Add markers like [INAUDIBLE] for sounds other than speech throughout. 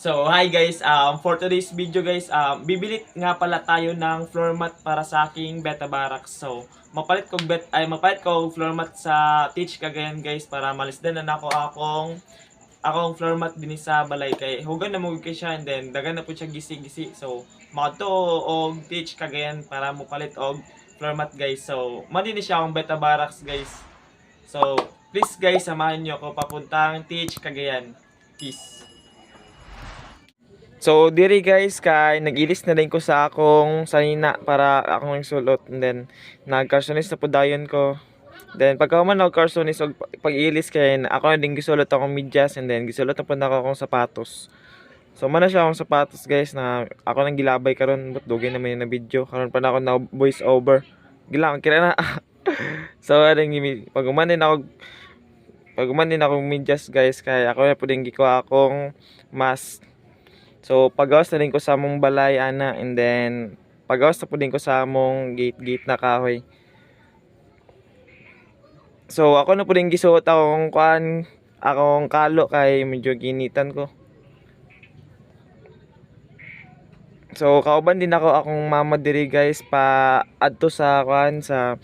So, hi guys. Um, for today's video guys, um, bibilit nga pala tayo ng floor mat para sa aking beta barracks. So, mapalit ko bet ay mapalit ko floor mat sa Teach Cagayan guys para malisdan na ako akong akong floor mat din sa balay kay hugan na mo kay siya and then dagan na po siya gisi-gisi. So, makadto og Teach Cagayan para mo palit og floor mat guys. So, mali ni siya akong beta barracks guys. So, please guys, samahan niyo ako papuntang Teach Cagayan. Peace. So, diri guys, kay nag-ilis na rin ko sa akong sanina para akong sulot. And then, nag-carsonis na po dayon ko. Then, pagka man nag-carsonis og pag-ilis kay ako na din gisulot akong medyas and then gisulot na po na ako akong sapatos. So, man na siya akong sapatos guys na ako nang gilabay karon but dugay naman yun na video. Karon pa na ako na voice over. Gilang, kira na. [LAUGHS] so, aring pag umanin ako pag umanin akong medyas guys kay ako na po din gikuha akong mask So, pagawas na rin ko sa among balay, ana, and then, pagawas na po din ko sa among gate-gate na kahoy. So, ako na po din gisuot akong kuan, akong kalo kay medyo ginitan ko. So, kauban din ako akong mama diri guys pa adto sa kuan sa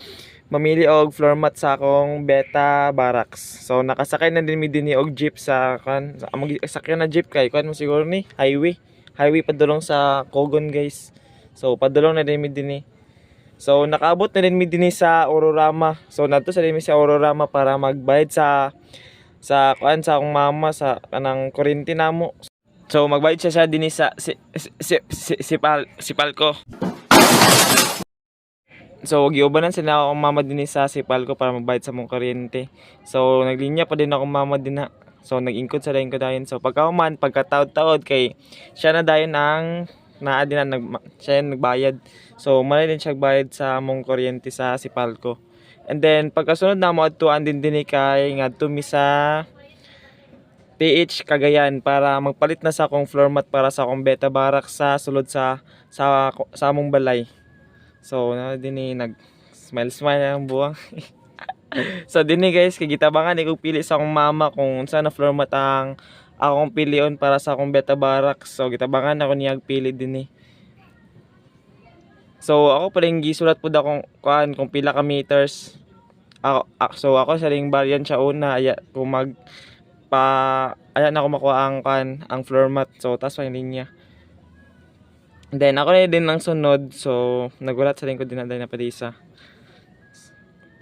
mamili og floor mat sa akong beta barracks. So nakasakay na din mi dinhi og jeep sa kan among na jeep kay kuan mo siguro ni highway. Highway padulong sa Kogon guys. So padulong na din mi dinhi. So nakaabot na din mi dinhi sa Ororama. So nadto sa din mi sa Ororama para magbayad sa sa kuan sa akong mama sa kanang kuryente namo. So magbayad siya sa dinhi sa si si si, si, sipal sipalko. So, giubanan sila akong mama din sa sipal ko para magbayad sa mong kuryente. So, naglinya pa din akong mama din na. So, nag-ingkod sa dayon ko dayon. So, pagkauman, pagkataod-taod kay siya na dayon ang naa din na nag, siya yung nagbayad. So, malay din siya bayad sa mong kuryente sa sipal ko. And then, pagkasunod na mo adtuan din din kay ngadto mi sa PH Cagayan para magpalit na sa akong floor mat para sa akong beta barak sa sulod sa sa sa among balay. So, na din ni nag smile smile ang buwang. [LAUGHS] so dinhi guys kay gitabangan ko pili sa akong mama kung saan na floor mat ang akong pilion para sa akong beta barracks. So gitabangan ako niyag pili dinhi. So ako pa rin gisulat pud akong kuan kung pila ka meters. Ako, ak- so ako sa ring variant siya una aya kung mag pa aya na ako makuha ang kuan ang floor mat. So tas pa yung linya. Then ako na din ang sunod. So nagulat sa rin ko din na na padisa.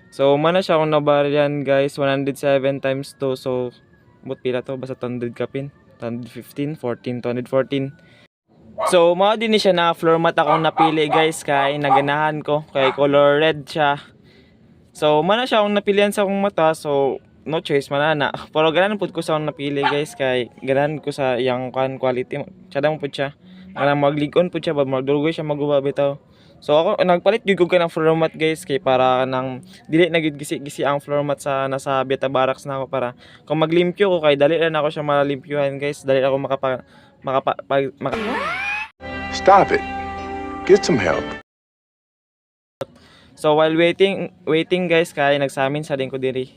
So mana siya akong nabarian guys. 107 times 2 so but pila to? Basta 100 kapin. 115 14 214 So mao din ni siya na floor mat akong napili guys kay naganahan ko. Kay color red siya. So mana siya akong napilian sa akong mata. So no choice man na. Pero ganahan pud ko sa akong napili guys kay ganahan ko sa kan quality. Tsada mo pud siya Alam magligon po siya ba magdurugoy siya maguba bitaw. So ako nagpalit gyud ko ka ng floor mat guys kay para nang dili na gyud gisi-gisi ang floor mat sa nasa beta barracks na ako para kung maglimpyo ko kay dali lang ako siya malimpyuhan guys dali ako makapa makapa pag, maka, Stop it. Get some help. So while waiting waiting guys kay nagsamin sa din ko diri.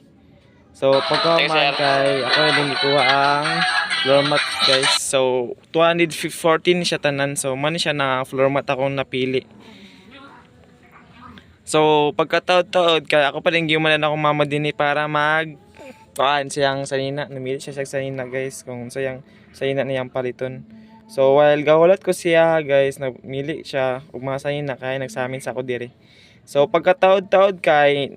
So pagka man kay ako na din gikuha ang floor mat guys. So 214 siya tanan. So man siya na floor mat akong napili. So pagkataod-taod kay ako pa rin gimanan akong mama dinhi para mag kuan siyang sanina. Namili siya sa sanina guys kung sayang sanina niyang paliton. So while gawalat ko siya guys, nagmili siya ug mga sanina kay nagsamin sa ako diri. So pagkataod-taod kay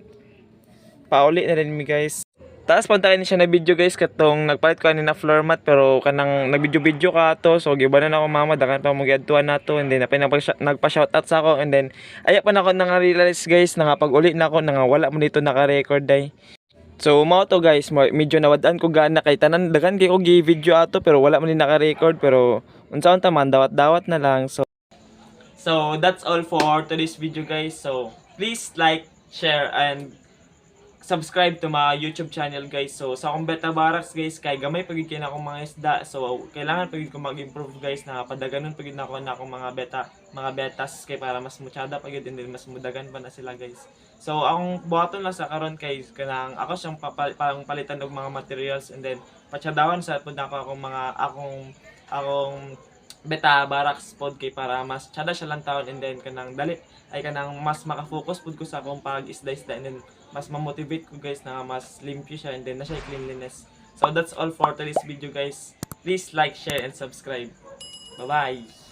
pauli na rin mi guys. Taas punta ni siya na video guys katong nagpalit ko ani na floor mat pero kanang nagvideo-video ka to so gibanan ako mama dakan pa mo giadtuan nato and then napay nagpa shoutout sa ako and then aya pa na ako nang realize guys na pag uli na ako nang wala mo dito naka-record day. So mao to guys, medyo nawadaan ko gana kay tanan dagan kay ko gi-video ato pero wala man ni naka-record pero unsa unta man dawat-dawat na lang. So So that's all for today's video guys. So please like, share and subscribe to my YouTube channel guys. So sa akong beta barracks guys kay gamay pagid kay na akong mga isda. So kailangan pagid ko mag-improve guys na padaganon pagid na ako na akong mga beta, mga betas kay para mas mutsada pagid and then mas mudagan pa na sila guys. So akong buhaton lang sa karon kay kanang ako siyang papal, parang palitan og mga materials and then patsadawan sa pud ako akong mga akong akong beta barracks pod kay para mas tsada siya lang taon and then kanang dali ay kanang mas makafocus pod ko sa akong pag isda-isda and then mas ma-motivate ko guys na mas limpyo siya and then na siya cleanliness. So that's all for today's video guys. Please like, share, and subscribe. Bye-bye!